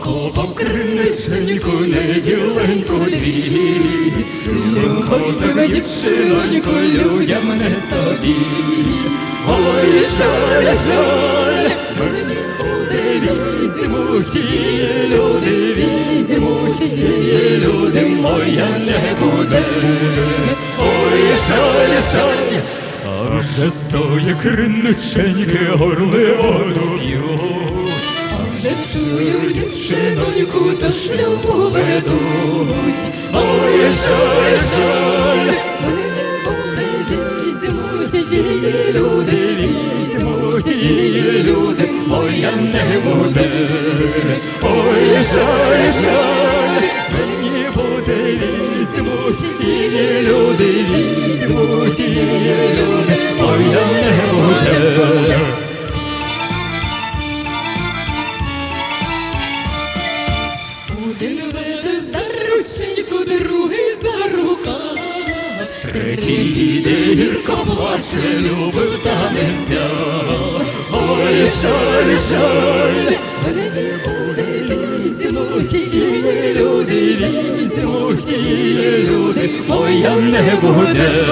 копав криниченьку, неділеньку дві. Любив дівчиноньку, людям не собі. Ой, жаль, жаль, мені люди візьмуть, ті люди візьмуть, ті люди моя не буде. Ой, жаль, жаль, а вже з тої криниченьки горли воду. Чую дівчиноньку до шлюбу ведуть. Ой, жаль, жаль, мені буде візьмуть, її люди візьмуть, її люди плаче, любив та не взяв. Ой, жаль, жаль, мені буде візьмуть, ті люди візьмуть, ті люди, моя не буде.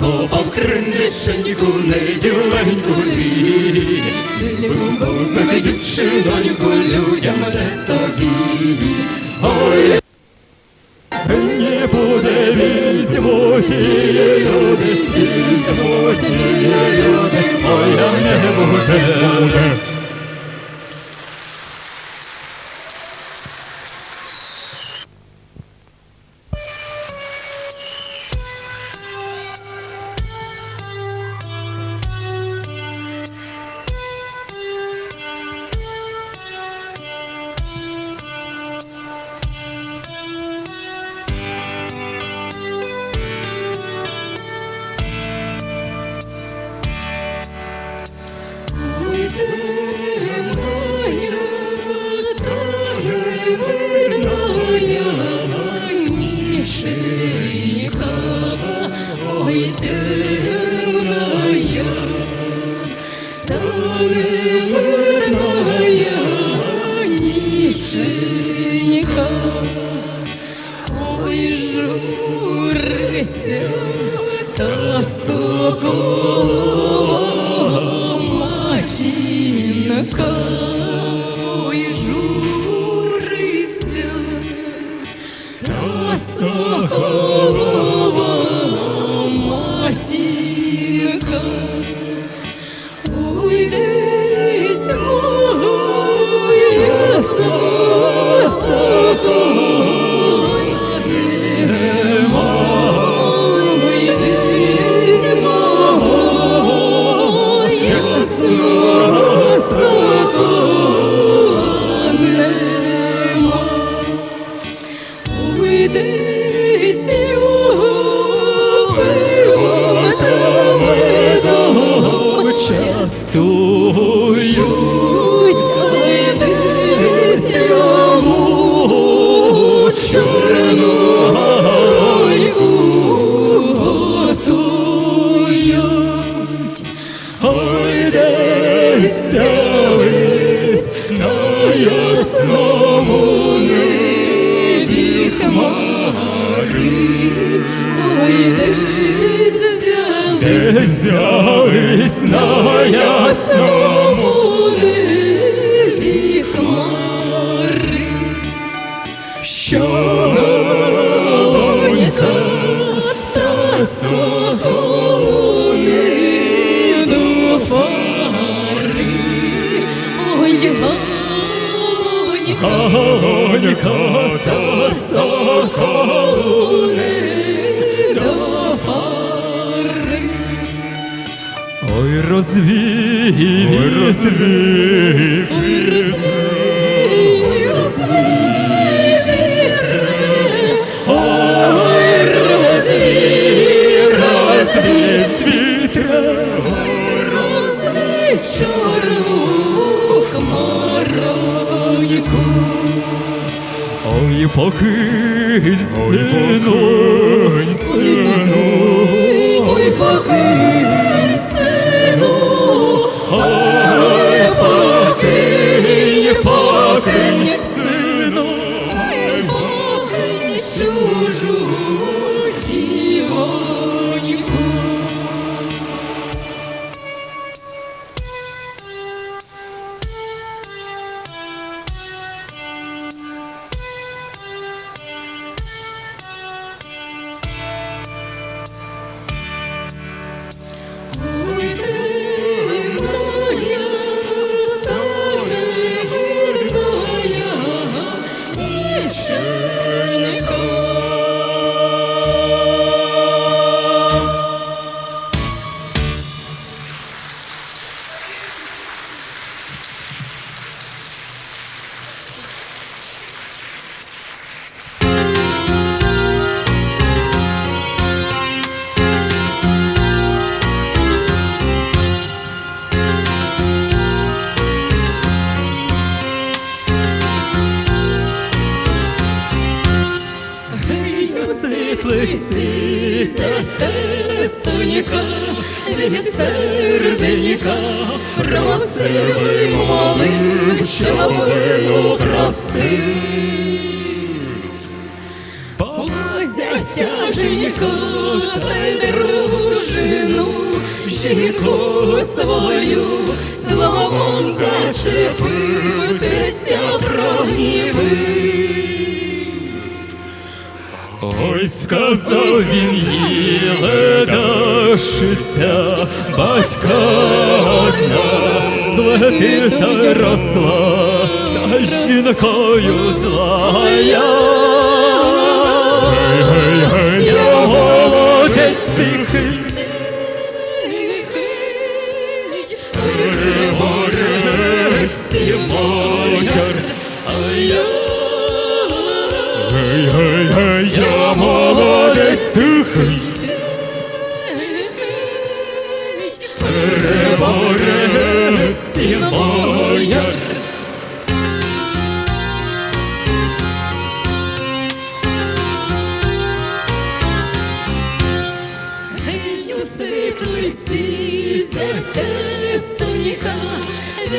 Копав криниченьку, неділеньку дві. Любов доньку людям не собі. Ой, журися, та соколова Ой, розвій, ой, Ой, розвій, ой, вітри. Ой, розвій, розвій вітре, розвій чорну хмароньку. ой, поки покинь, Ой, сину, сину. Ой, покинь, Жінку, та й дружину, жінку свою, словом зачепитися прогнівив. Ой, сказав він їй ледашиця, батька одна, злети та росла, та жінкою злая. Гей, гей, я молодець тихий, переборець і бояр, а я Гей, гей, гей, я молодець тихий, переборець і бояр.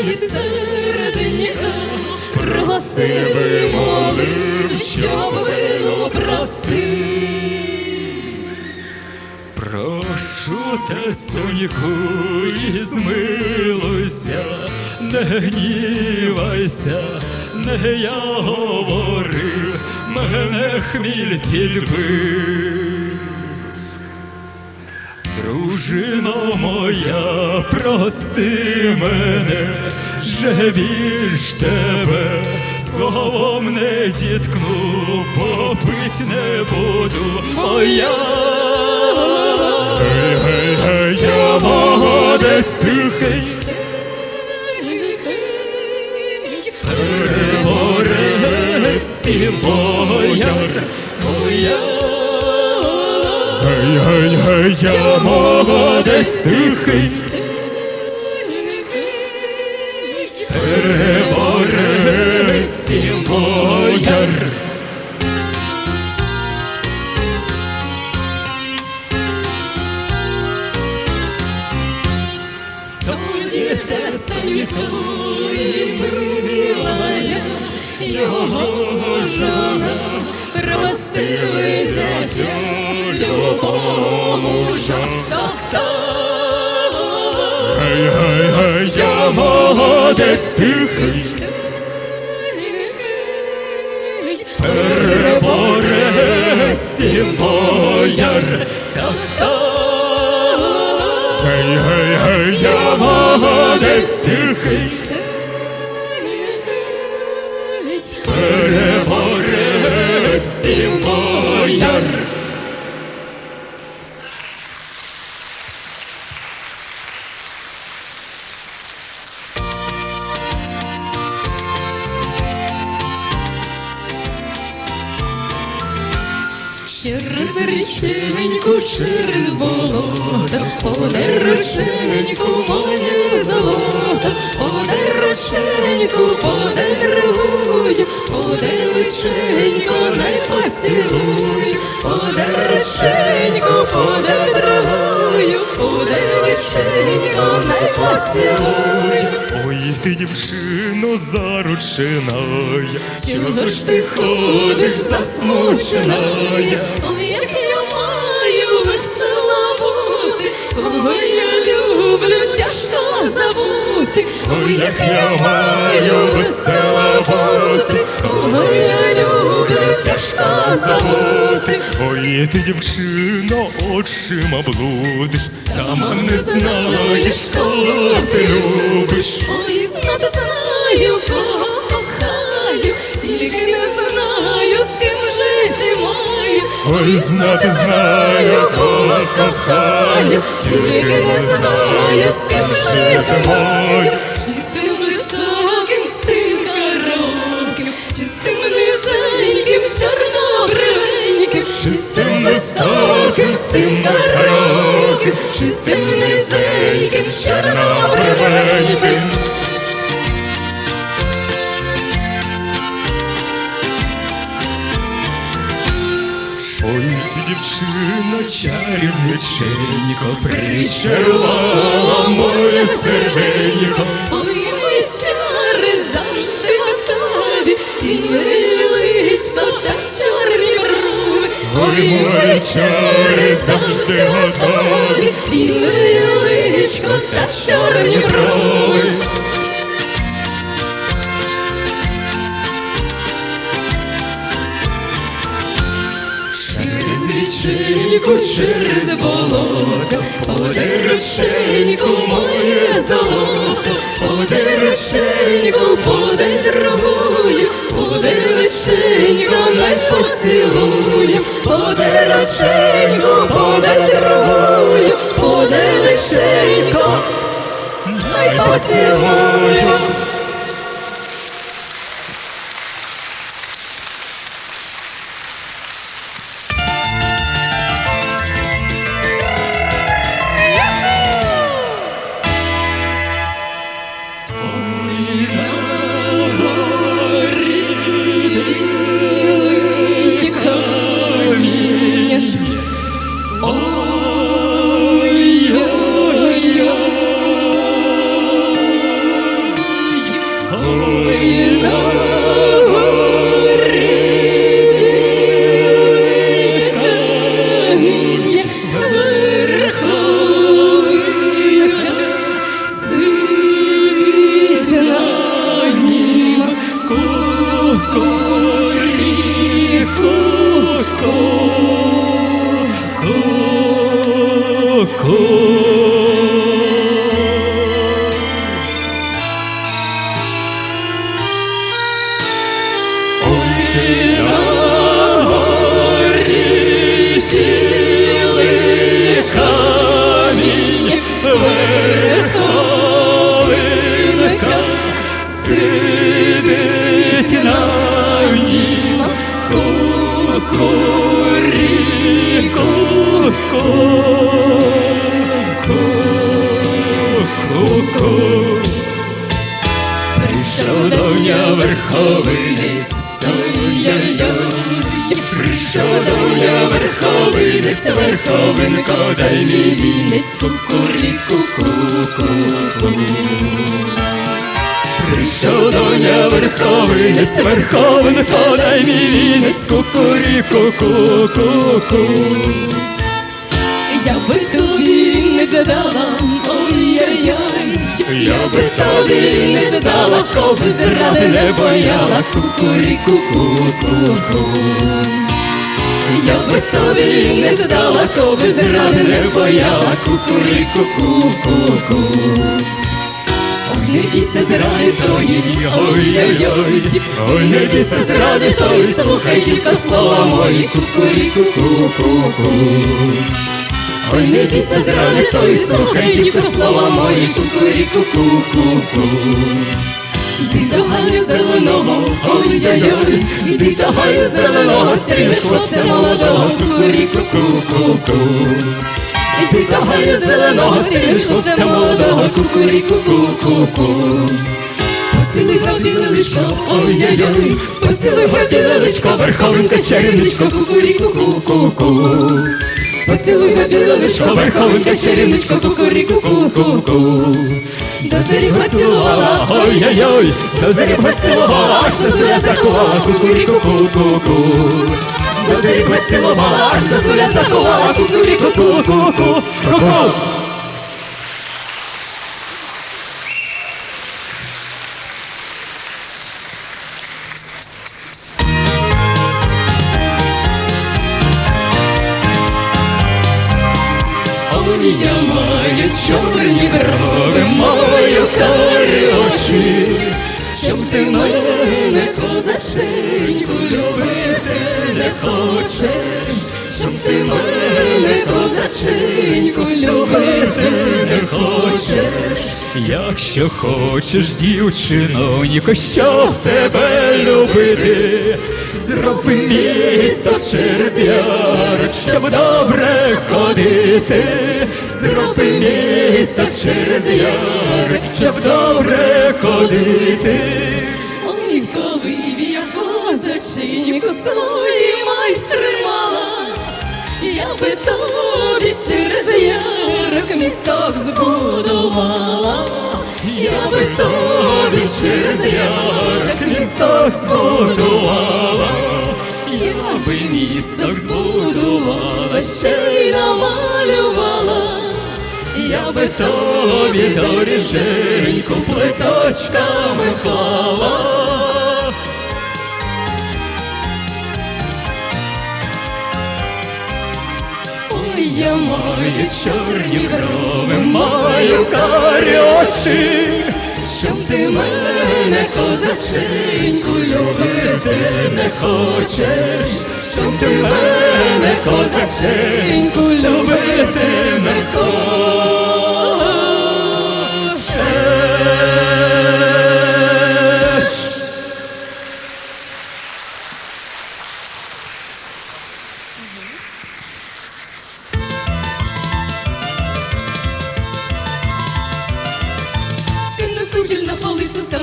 Від серденька просили молив, щоб вину простив. Прошу тестоньку і змилуйся, не гнівайся, не я говорив, мене хміль підбив. Дружино моя, прости мене, вже більш тебе словом не діткну, попить не буду, моя. Гей, гей, гей, я молодець тихий, переборець і бояр. Гей, гей, гей, я молодець тихий, переборець і бояр. Тоді те милая, його жона, простили зятя, любого мужа. Гей, гей, гей, я молодець тихий, переборець і бояр. Гей, гей, гей, я молодець тихий, болото, подороженьку моє золото, подорожую, подорожую. величенько, не поцілуй, подай дорогою, Подаришенько, не поцілуй. Ой, ти дівчино заручинaya, Чого ж ти ходиш засмучена? Я Ой, як я маю весела бути, кого я люблю, тяжко забути. Ой, ти дівчино очима блудиш, сама не знаєш, кого ти любиш. Ой, знати знаю, кого кохаю, тільки не знаю, з ким жити маю. Ой, знати знаю, кого кохаю, тільки не знаю, з ким жити маю. Чи з високим, з тим коротким, чи низеньким, чорнобривеньким, чи високим, з тим коротким, низеньким, чорнобривеньким. Дівчина чарівниченько причарувала моє серденько. Ой, мої чари завжди готові, і невеличко та чорні брови. Ой, мої чари завжди готові, і невеличко та чорні брови. Річеньку, через болото, Подороженьку моє золото, Подороженьку, подай другую, Подороженьку, не поцілую, Подороженьку, подай другую, Подороженьку, не поцілую. Прийшов до верховинець, ой-ой-ой, прийшов до мене верховинець, верховинко, дай мій вінець, кукуріку, ку-ку-ку. Прийшов до мене верховинець, верховинко, дай мій вінець, кукуріку, ку-ку-ку. Я би тобі не задала, ой-ой-ой, я би тобі не задала, коби зради не бояла, кукуріку, ку-ку-ку. Я би тобі не задала, коби зради не бояла, кукуріку, ку-ку-ку. Ой, не зради тої, ой-ой-ой, ой, не бійся зради тої, слухай тільки слова мої, кукуріку, ку-ку-ку. Ой, не бійся зради тої, слухай тільки слова мої, кукуріку, ку-ку-ку. Йди зеленого, ой-ой-ой, йди до зеленого, стрінеш хлопця молодого, кукуріку, ку-ку-ку. До гаю зеленого, хлопця молодого, кукуріку, ку-ку-ку. Поцілуй за біле ой-ой-ой, поцілуй моє біле личко, верховенька чарівничко, кукуріку ку-ку-ку. Поцілуй моє біле личко, верховенька чарівничко, кукуріку ку-ку-ку. До зорі поцілувала, Ой-ой-ой, до зарі поцілувала, аж зозуля закувала, кукуріку До зарі поцілувала, аж зозуля закувала, кукуріку ку-ку-ку. Ку-ку. Я маю чорні брови, маю карі очі, щоб ти мене козаченьку хочеш, щоб ти мене козаченьку любити не хочеш. Якщо хочеш, дівчинонько, щоб тебе любити, зроби місто через ярик, щоб добре ходити, зроби місто через ярик, щоб добре ходити. Ой, коли я козаченьку свої майстри мала, я би тобі через ярок місток збудувала, я би тобі через ярок Місток збудувала, я би місток збудувала, ще й намалювала, я би тобі доріженьку плиточками клала. Я маю чорні брови, маю карі очі, щоб ти мене козаченьку любити не хочеш, щоб ти мене козаченьку любити не хочеш.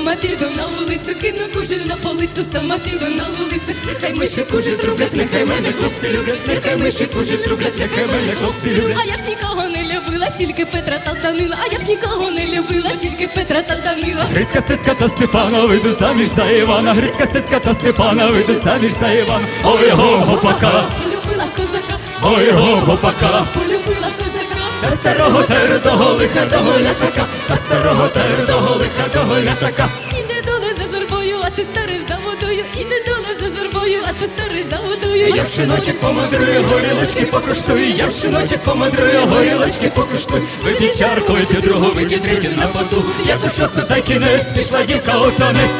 Сама піду на вулицю, кину кужель на полицю, сама піду на вулицю. Нехай миші кужель трублять, нехай мене хлопці люблять, нехай миші кужель трублять, нехай мене хлопці люблять. А я ж нікого не любила, тільки Петра та Данила, а я ж нікого не любила, тільки Петра та Данила. Грицька стецька та Степана вийду заміж за Івана, Грицька стецька та Степана вийду заміж за Івана. Ой, го, гопака, Полюбила козака, ой, го, гопака. полюбила. Та старого тердого лиха того лятака, та старого тердого лиха того лятака. Іде доле за журбою, а ти старий за водою, іде доле за журбою, а ти старий за водою. Я в шиночок помадрую, горілочки покуштую, я в шиночок помадрую, горілочки покуштую. Вип'є чарку, вип'є другу, вип'є третю на поту. Як у шосту та кінець, пішла дівка у танець.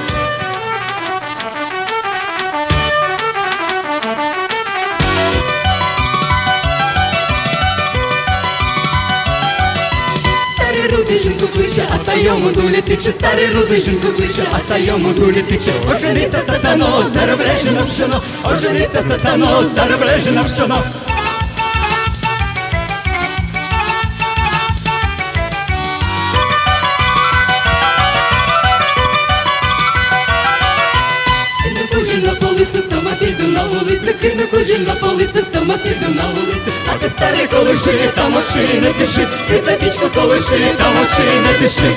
Рудий жінку кличе, а та йому дулі тиче, старий рудий жінку кличе, а та йому дулі тиче. Оженися, сатано, зароблежи на оженися, сатано, зароблежи на на вулицю, кину кужель на полицю, сама піду на вулицю. А ти старий колиши, там очі не тиши, ти за пічку колиши, там очі не тиши.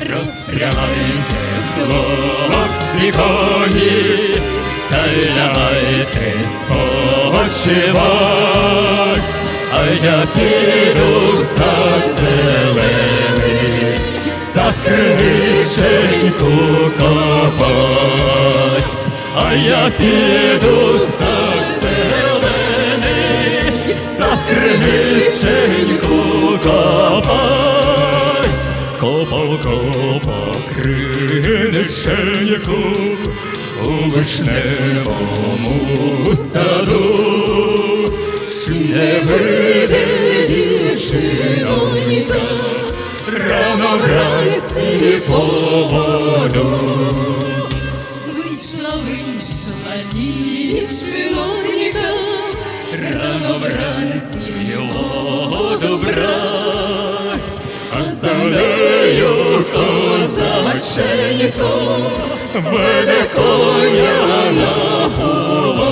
Розпрягайте, хлопці коні, лягайте спочивать, а я піду сад зелений, за криниченьку копать, а я піду сад зелений, за криниченьку копать. Копав, копав криниченьку у вишневому саду, не вийде дівчинонька, рано вранці по воду. Вийшла, вийшла дівчинонька, рано вранці воду брать, козаченько веде коня нагулать.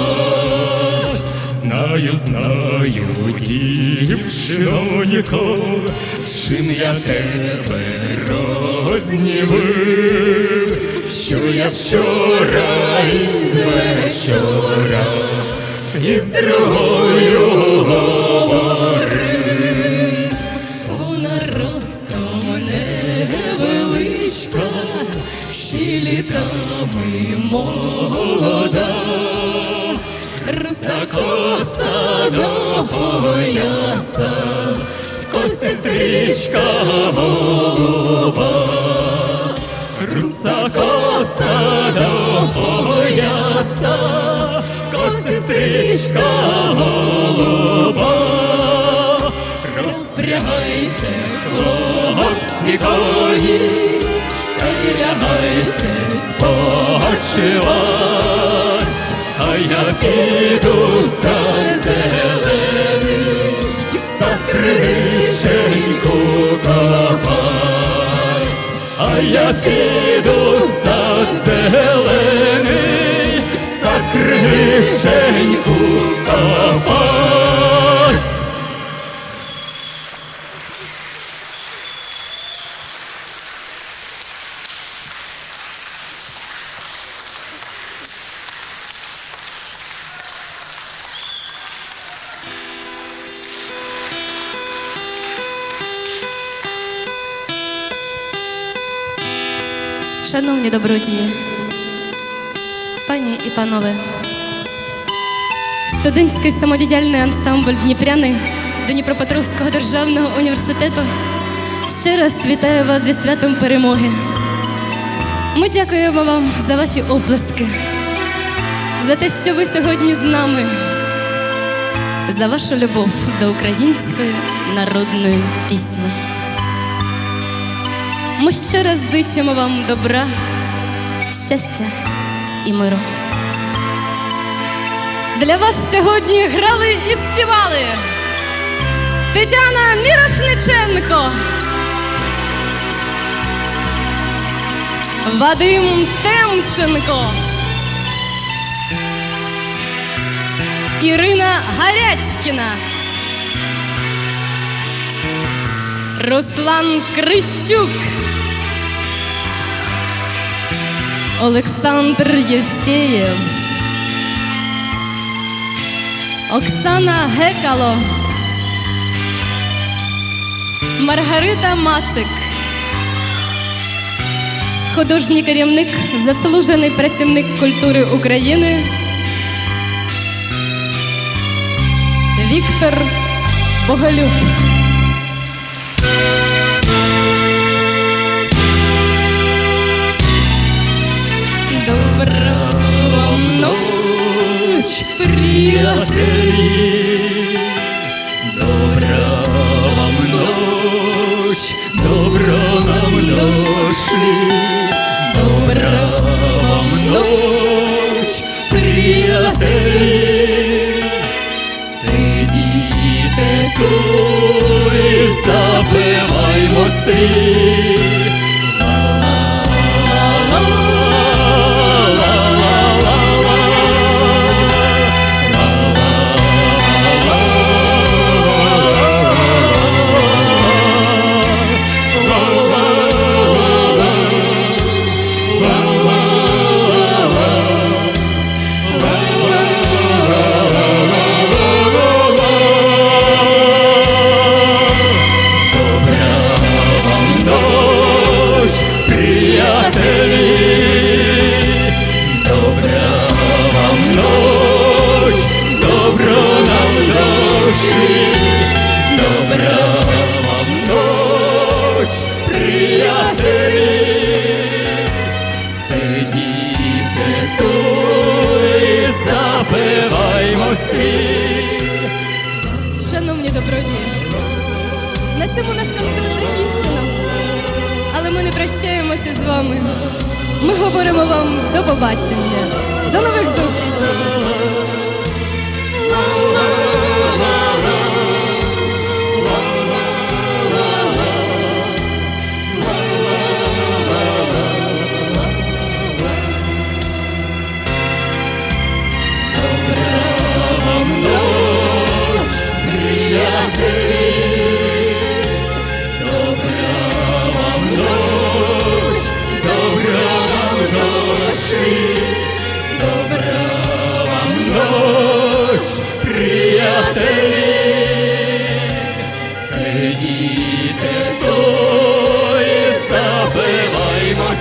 Знаю, знаю, дівчинонько, чим я тебе рознівив, що я вчора із вечора із другою говорив. Ще літами молода, руса коса до пояса, в косі стрічка голуба, Руса коса до пояса, коси стрічка голуба. розпрягайте хлопці коні, лягайте спочивать, а я піду за зелений, за кришеньку копать, а я піду за зелений, за кришеньку копать. Шановні добродії, пані і панове, студентський самодіяльний ансамбль Дніпряни Дніпропетровського державного університету ще раз вітаю вас зі святом перемоги. Ми дякуємо вам за ваші оплески, за те, що ви сьогодні з нами, за вашу любов до української народної пісні. Ми ще раз зичимо вам добра, щастя і миру. Для вас сьогодні грали і співали Тетяна Мірошниченко, Вадим Темченко, Ірина Гарячкіна. Руслан Крищук, Олександр Євсеєв, Оксана Гекало, Маргарита Мацик, художній керівник, заслужений працівник культури України. Віктор Боголюб. Ночь, приятелі. Добра вам ночь, добра нам ночі, Добра вам ночь, приятелі. Сидіте тут запиваймо си. Шановні добродії, на цьому наш концерт закінчено. Але ми не прощаємося з вами. Ми говоримо вам до побачення. До нових зустрічей! приятелі, сидіти то і забиваймо.